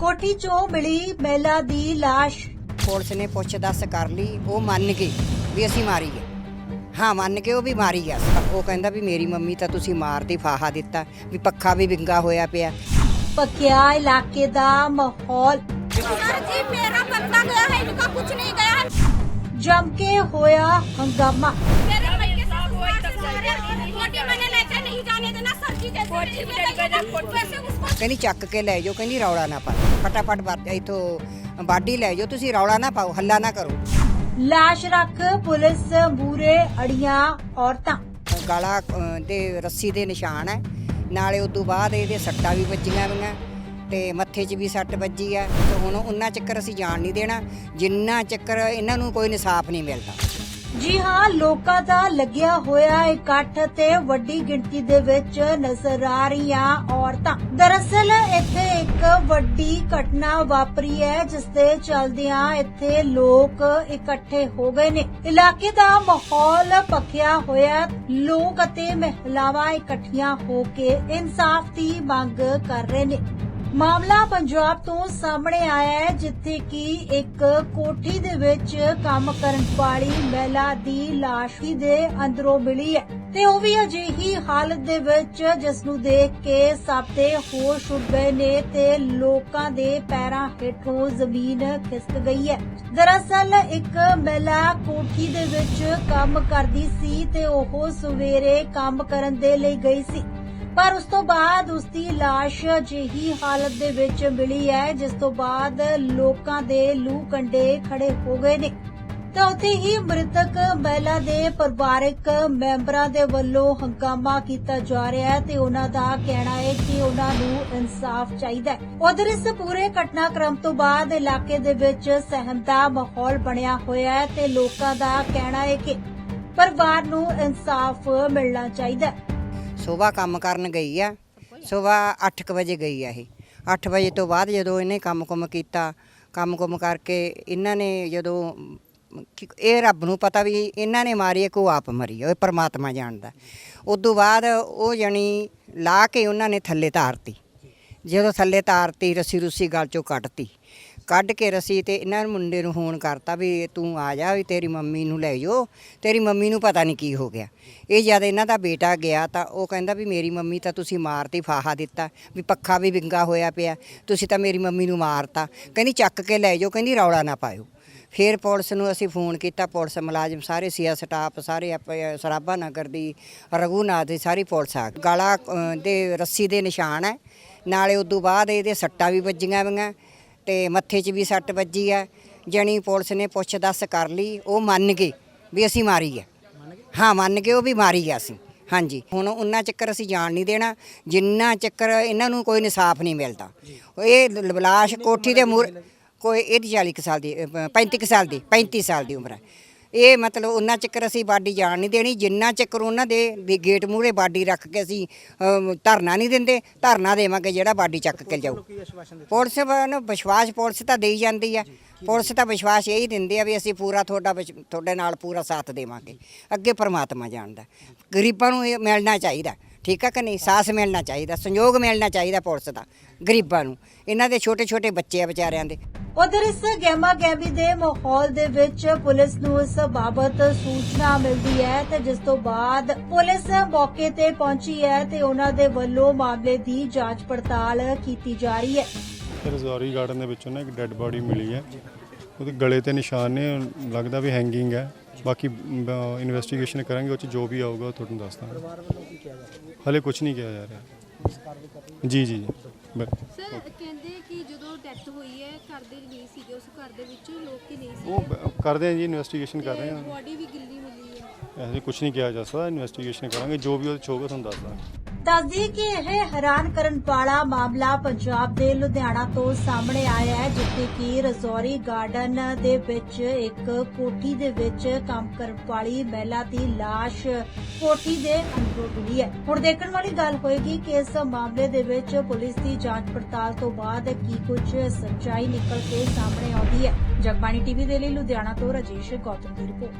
ਕੋਠੀ 'ਚੋਂ ਮਿਲੀ ਮਹਿਲਾ ਦੀ ਲਾਸ਼। ਪੁਲਿਸ ਨੇ ਪੁੱਛ-ਦੱਸ ਕਰ ਲਈ ਉਹ ਮੰਨ ਗਈ ਵੀ ਅਸੀਂ ਮਾਰੀ ਹੈ ਹਾਂ ਮੰਨ ਕੇ ਉਹ ਵੀ ਮਾਰੀ ਆ। ਉਹ ਕਹਿੰਦਾ ਵੀ ਮੇਰੀ ਮੰਮੀ ਤਾਂ ਤੁਸੀਂ ਮਾਰਦੀ ਫਾਹਾ ਦਿੱਤਾ ਵੀ ਪੱਖਾ ਵੀ ਵਿੰਗਾ ਹੋਇਆ ਪਿਆ। ਪੱਕਿਆ ਇਲਾਕੇ ਦਾ ਮਾਹੌਲ। ਜੀ ਮੇਰਾ ਬੰਦਾ ਗਿਆ ਹੈ ਇਨਕਾ ਕੁਝ ਨਹੀਂ ਗਿਆ। ਜਮ ਕੇ ਹੋਇਆ ਹੰਗਾਮਾ। ਮੇਰੇ ਮੱਕੇ ਸੇ ਸਾਰੇ ਮੋਟੀ ਮੈਨੇ जाने देना सर जी जैसे वैसे उसको ਕਹਿੰਦੀ ਚੱਕ ਕੇ ਲੈ ਜਾਓ ਕਹਿੰਦੀ ਰੌਲਾ ਨਾ ਪਾਓ ਫਟਾਫਟ ਬਾਟ ਇਥੋਂ ਬਾਡੀ ਲੈ ਜਾਓ ਤੁਸੀਂ ਰੌਲਾ ਨਾ ਪਾਓ ਹੱਲਾ ਨਾ ਕਰੋ ਲਾਸ਼ ਰੱਖ ਪੁਲਿਸ ਮੂਰੇ ਅੜੀਆਂ ਔਰਤਾਂ ਗਲਾ ਅਹ, ਦੇ ਰੱਸੀ ਦੇ ਨਿਸ਼ਾਨ ਹੈ ਨਾਲੇ ਉਦੋਂ ਬਾਅਦ ਇਹਦੇ ਸੱਟਾਂ ਵੀ ਵੱਜੀਆਂ ਵੀਆਂ ਤੇ ਮੱਥੇ 'ਚ ਵੀ ਸੱਟ ਵੱਜੀ ਆ ਤੇ ਹੁਣ ਉਹਨਾਂ ਚੱਕਰ ਅਸੀਂ ਜਾਣ ਨਹੀਂ ਦੇਣਾ ਜਿੰਨਾ ਚੱਕਰ ਇਹਨਾਂ ਨੂੰ ਕੋਈ ਇਨਸਾਫ ਨਹੀਂ ਮਿਲਦਾ ਜੀ ਹਾਂ, ਲੋਕਾਂ ਦਾ ਲੱਗਿਆ ਹੋਇਆ ਇਕੱਠ ਤੇ ਵੱਡੀ ਗਿਣਤੀ ਦੇ ਵਿੱਚ ਨਜ਼ਰ ਆ ਰਹੀਆਂ ਔਰਤਾਂ। ਦਰਅਸਲ ਇੱਥੇ ਇੱਕ ਵੱਡੀ ਘਟਨਾ ਵਾਪਰੀ ਹੈ ਜਿਸ ਦੇ ਚਲਦਿਆਂ ਇੱਥੇ ਲੋਕ ਇਕੱਠੇ ਹੋ ਗਏ ਨੇ। ਇਲਾਕੇ ਦਾ ਮਾਹੌਲ ਪੱਕਿਆ ਹੋਇਆ ਲੋਕ ਅਤੇ ਮਹਿਲਾਵਾਂ ਇਕੱਠੀਆਂ ਹੋ ਕੇ ਇਨਸਾਫ ਦੀ ਮੰਗ ਕਰ ਰਹੇ ਨੇ। ਮਾਮਲਾ ਪੰਜਾਬ ਤੋਂ ਸਾਹਮਣੇ ਆਇਆ ਹੈ, ਜਿੱਥੇ ਕਿ ਇੱਕ ਕੋਠੀ ਦੇ ਵਿੱਚ ਕੰਮ ਕਰਨ ਵਾਲੀ ਮਹਿਲਾ ਦੀ ਲਾਸ਼ ਦੇ ਅੰਦਰੋਂ ਮਿਲੀ ਹੈ। ਤੇ ਉਹ ਵੀ ਅਜਿਹੀ ਹਾਲਤ ਦੇ ਵਿੱਚ ਜਿਸ ਨੂੰ ਦੇਖ ਕੇ ਸਭ ਦੇ ਹੋਸ਼ ਉੱਡ ਗਏ ਨੇ ਤੇ ਲੋਕਾਂ ਦੇ ਪੈਰਾਂ ਹੇਠੋਂ ਜ਼ਮੀਨ ਖਿਸਕ ਗਈ ਹੈ। ਦਰਅਸਲ ਇੱਕ ਮਹਿਲਾ ਕੋਠੀ ਦੇ ਵਿੱਚ ਕੰਮ ਕਰਦੀ ਸੀ ਤੇ ਉਹ ਸਵੇਰੇ ਕੰਮ ਕਰਨ ਦੇ ਲਈ ਗਈ ਸੀ। ਪਰ ਉਸ ਤੋਂ ਬਾਅਦ ਉਸ ਦੀ ਲਾਸ਼ ਅਜਿਹੀ ਹਾਲਤ ਦੇ ਵਿੱਚ ਮਿਲੀ ਹੈ, ਜਿਸ ਤੋਂ ਬਾਅਦ ਲੋਕਾਂ ਦੇ ਲੂ ਕੰਡੇ ਖੜੇ ਹੋ ਗਏ ਨੇ। ਤਾਂ ਉੱਥੇ ਹੀ ਮ੍ਰਿਤਕ ਮਹਿਲਾ ਦੇ ਪਰਿਵਾਰਕ ਮੈਂਬਰਾਂ ਦੇ ਵੱਲੋਂ ਹੰਗਾਮਾ ਕੀਤਾ ਜਾ ਰਿਹਾ ਹੈ ਤੇ ਉਹਨਾਂ ਦਾ ਕਹਿਣਾ ਹੈ ਕਿ ਉਹਨਾਂ ਨੂੰ ਇਨਸਾਫ ਚਾਹੀਦਾ ਹੈ। ਉਧਰ ਇਸ ਪੂਰੇ ਘਟਨਾਕ੍ਰਮ ਤੋਂ ਬਾਅਦ ਇਲਾਕੇ ਦੇ ਵਿੱਚ ਸਹਿਮ ਦਾ ਮਾਹੌਲ ਬਣਿਆ ਹੋਇਆ ਹੈ ਤੇ ਲੋਕਾਂ ਦਾ ਕਹਿਣਾ ਹੈ ਕਿ ਪਰਿਵਾਰ ਨੂੰ ਇਨਸਾਫ ਮਿਲਣਾ ਚਾਹੀਦਾ ਹੈ। ਸਵੇਰ ਕੰਮ ਕਰਨ ਗਈ ਆ। ਸਵੇਰ 8:00 ਵਜੇ ਗਈ ਆ ਇਹ। 8 ਵਜੇ ਤੋਂ ਬਾਅਦ ਜਦੋਂ ਇਹਨੇ ਕੰਮ-ਕੁਮ ਕੀਤਾ ਕੰਮ-ਕੁਮ ਕਰਕੇ ਇਹਨਾਂ ਨੇ ਜਦੋਂ ਇਹ ਰੱਬ ਨੂੰ ਪਤਾ ਵੀ ਇਹਨਾਂ ਨੇ ਮਾਰੀ ਹੈ ਕੋ ਆਪ ਮਰੀ ਹੈ ਉਹ ਪਰਮਾਤਮਾ ਜਾਣਦਾ। ਤੋਂ ਬਾਅਦ ਉਹ ਜਣੀ ਲਾ ਕੇ ਉਹਨਾਂ ਨੇ ਥੱਲੇ ਤਾਰਤੀ। ਜਦੋਂ ਥੱਲੇ ਤਾਰਤੀ, ਰੱਸੀ ਰੁੱਸੀ ਗਲ ਚੋਂ ਕੱਟਤੀ ਕੱਢ ਕੇ ਰਸੀ ਤੇ ਇਹਨਾਂ ਨੂੰ ਮੁੰਡੇ ਨੂੰ ਫੋਨ ਕਰਤਾ ਵੀ ਤੂੰ ਆ ਜਾ ਵੀ ਤੇਰੀ ਮੰਮੀ ਨੂੰ ਲੈ ਜਾਓ। ਤੇਰੀ ਮੰਮੀ ਨੂੰ ਪਤਾ ਨਹੀਂ ਕੀ ਹੋ ਗਿਆ। ਇਹ ਜਦ ਇਹਨਾਂ ਦਾ ਬੇਟਾ ਗਿਆ ਤਾਂ ਉਹ ਕਹਿੰਦਾ ਵੀ ਮੇਰੀ ਮੰਮੀ ਤਾਂ ਤੁਸੀਂ ਮਾਰਤੀ, ਫਾਹਾ ਦਿੱਤਾ। ਵੀ ਪੱਖਾ ਵੀ ਵਿੰਗਾ ਹੋਇਆ ਪਿਆ। ਤੁਸੀਂ ਤਾਂ ਮੇਰੀ ਮੰਮੀ ਨੂੰ ਮਾਰਤਾ। ਕਹਿੰਦੀ ਚੱਕ ਕੇ ਲੈ ਜਾਓ, ਕਹਿੰਦੀ ਰੌਲਾ ਨਾ ਪਾਇਓ। ਫਿਰ ਪੁਲਿਸ ਨੂੰ ਅਸੀਂ ਫੋਨ ਕੀਤਾ, ਪੁਲਿਸ ਮੁਲਾਜ਼ਮ ਸਾਰੇ ਸੀਆ ਸਟਾਫ, ਸਾਰੇ ਆਪਾਂ ਸਰਾਭਾ ਨਗਰ ਦੀ, ਰਘੂਨਾਥ ਦੀ ਸਾਰੀ ਪੁਲਿਸ ਆ। ਗਾਲਾ ਦੇ ਰੱਸੀ ਦੇ ਨਿਸ਼ਾਨ ਹੈ। ਨਾਲੇ ਉਦੋਂ ਬਾਅਦ ਇਹਦੇ ਸੱਟਾਂ ਵੀ ਵੱਜੀਆਂ ਵੀਆਂ ਤੇ ਮੱਥੇ 'ਚ ਵੀ ਸੱਟ ਵੱਜੀ ਆ। ਜਣੀ ਪੁਲਿਸ ਨੇ ਪੁੱਛ ਦੱਸ ਕਰ ਲਈ ਉਹ ਮੰਨ ਗਏ ਵੀ ਅਸੀਂ ਮਾਰੀ ਹੈ ਹਾਂ ਮੰਨ ਕੇ ਉਹ ਵੀ ਮਾਰੀ ਗਿਆ ਸੀ ਹਾਂਜੀ ਹੁਣ ਉਹਨਾਂ ਚੱਕਰ ਅਸੀਂ ਜਾਣ ਨਹੀਂ ਦੇਣਾ। ਜਿੰਨਾ ਚੱਕਰ ਇਹਨਾਂ ਨੂੰ ਕੋਈ ਇਨਸਾਫ ਨਹੀਂ ਮਿਲਦਾ। ਇਹ ਲ- ਲਾਸ਼ ਕੋਠੀ ਦੇ ਮੂਰ ਕੋਈ ਇਹਦੀ 40 ਕੁ ਸਾਲ ਦੀ ਅ, 35 ਕੁ ਸਾਲ ਦੀ 35 ਸਾਲ ਦੀ ਉਮਰ ਹੈ। ਇਹ ਮਤਲਬ ਉਹਨਾਂ ਚੱਕਰ ਅਸੀਂ ਬਾਡੀ ਜਾਣ ਨਹੀਂ ਦੇਣੀ ਜਿੰਨਾ ਚੱਕਰ ਉਹਨਾਂ ਦੇ ਵੀ ਗੇਟ ਮੂਹਰੇ ਬਾਡੀ ਰੱਖ ਕੇ ਅਸੀਂ ਧਰਨਾ ਨਹੀਂ ਦਿੰਦੇ ਧਰਨਾ ਦੇਵਾਂਗੇ ਜਿਹੜਾ ਬਾਡੀ ਚੱਕ ਕੇ ਜਾਊ। ਪੁਲਿਸ ਨੂੰ ਵਿਸ਼ਵਾਸ ਪੁਲਿਸ ਤਾਂ ਦੇਈ ਜਾਂਦੀ ਆ। ਪੁਲਿਸ ਤਾਂ ਵਿਸ਼ਵਾਸ ਇਹੀ ਦਿੰਦੇ ਆ ਵੀ ਅਸੀਂ ਪੂਰਾ ਤੁਹਾਡਾ ਵਿਸ਼- ਤੁਹਾਡੇ ਨਾਲ ਪੂਰਾ ਸਾਥ ਦੇਵਾਂਗੇ। ਅੱਗੇ ਪ੍ਰਮਾਤਮਾ ਜਾਣਦਾ। ਗਰੀਬਾਂ ਨੂੰ ਇਹ ਮਿਲਣਾ ਚਾਹੀਦਾ। ਠੀਕ ਆ ਕਿ ਨਹੀਂ? ਸਾਥ ਮਿਲਣਾ ਚਾਹੀਦਾ ਸੰਯੋਗ ਮਿਲਣਾ ਚਾਹੀਦਾ ਪੁਲਿਸ ਦਾ ਗਰੀਬਾਂ ਨੂੰ। ਇਹਨਾਂ ਦੇ ਛੋਟੇ ਛੋਟੇ ਬੱਚੇ ਆ ਵਿਚਾਰਿਆਂ ਦੇ। ਉਧਰ ਇਸ ਗੈਮਾ ਗੈਬੀ ਦੇ ਮਾਹੌਲ ਦੇ ਵਿੱਚ ਪੁਲਿਸ ਨੂੰ ਇਸ ਬਾਬਤ ਸੂਚਨਾ ਮਿਲਦੀ ਹੈ ਤੇ ਜਿਸ ਤੋਂ ਬਾਅਦ ਪੁਲਿਸ ਮੌਕੇ ਤੇ ਪਹੁੰਚੀ ਹੈ ਤੇ ਉਹਨਾਂ ਦੇ ਵੱਲੋਂ ਮਾਮਲੇ ਦੀ ਜਾਂਚ ਪੜਤਾਲ ਕੀਤੀ ਜਾ ਰਹੀ ਹੈ। ਰਜ਼ੌਰੀ ਗਾਰਡਨ ਦੇ ਵਿੱਚੋਂ ਨਾ ਇੱਕ ਡੈੱਡ ਬਾਡੀ ਮਿਲੀ ਹੈ। ਉਹਦੇ ਗਲੇ ਤੇ ਨਿਸ਼ਾਨ ਨੇ, ਲੱਗਦਾ ਵੀ ਹੈਂਗਿੰਗ ਹੈ। ਬਾਕੀ ਇਨਵੈਸਟੀਗੇਸ਼ਨ ਕਰਾਂਗੇ, ਉਹ ਚ ਜੋ ਵੀ ਆਊਗਾ ਉਹ ਤੁਹਾਨੂੰ ਦੱਸ ਦਾਂਗੇ। ਹਲੇ ਕੁਝ ਨਹੀਂ ਕਿਹਾ ਜਾ ਰਿਹਾ। ਜੀ ਜੀ ਸਰ ਕਹਿੰਦੇ ਕਿ ਜਦੋਂ ਡੈਥ ਹੋਈ ਹੈ ਘਰ ਦੇ ਨਹੀਂ ਸੀਗੇ ਉਸ ਘਰ ਦੇ ਵਿੱਚ ਲੋਕ ਹੀ ਨਹੀਂ ਉਹ ਬ- ਕਰਦੇ ਹਾਂ ਜੀ ਇਨਵੈਸਟੀਗੇਸ਼ਨ ਕਰ ਰਹੇ ਹਾਂ ਬੋਡੀ ਵੀ ਗਿੱਲੀ ਮਿਲੀ ਹੈ। ਐਸੇ ਕੁਝ ਨਹੀਂ ਕਿਹਾ ਜਾ ਸਕਦਾ ਇਨਵੈਸਟੀਗੇਸ਼ਨ ਕਰਾਂਗੇ ਜੋ ਵੀ ਉਹਦੇ ਚ ਹੋਊਗਾ ਤੁਹਾਨੂੰ ਦੱਸ ਦਾਂਗੇ। ਦੱਸਦੀ ਕਿ ਇਹ ਹੈਰਾਨ ਕਰਨ ਵਾਲਾ ਮਾਮਲਾ ਪੰਜਾਬ ਦੇ ਲੁਧਿਆਣਾ ਤੋਂ ਸਾਹਮਣੇ ਆਇਆ ਹੈ, ਜਿੱਥੇ ਕਿ ਰਜ਼ੌਰੀ ਗਾਰਡਨ ਦੇ ਵਿੱਚ ਇੱਕ ਕੋਠੀ ਦੇ ਵਿੱਚ ਕੰਮ ਕਰਨ ਵਾਲੀ ਮਹਿਲਾ ਦੀ ਲਾਸ਼ ਕੋਠੀ ਦੇ ਅੰਦਰੋਂ ਮਿਲੀ ਹੈ। ਹੁਣ ਦੇਖਣ ਵਾਲੀ ਗੱਲ ਹੋਏਗੀ ਕਿ ਇਸ ਮਾਮਲੇ ਦੇ ਵਿੱਚ ਪੁਲਿਸ ਦੀ ਜਾਂਚ ਪੜਤਾਲ ਤੋਂ ਬਾਅਦ ਕੀ ਕੁਝ ਸੱਚਾਈ ਨਿਕਲ ਕੇ ਸਾਹਮਣੇ ਆਉਂਦੀ ਹੈ। ਜਗਬਾਣੀ ਟੀਵੀ ਦੇ ਲਈ ਲੁਧਿਆਣਾ ਤੋਂ ਰਾਜੇਸ਼ ਗੌਤਮ ਦੀ ਰਿਪੋਰਟ।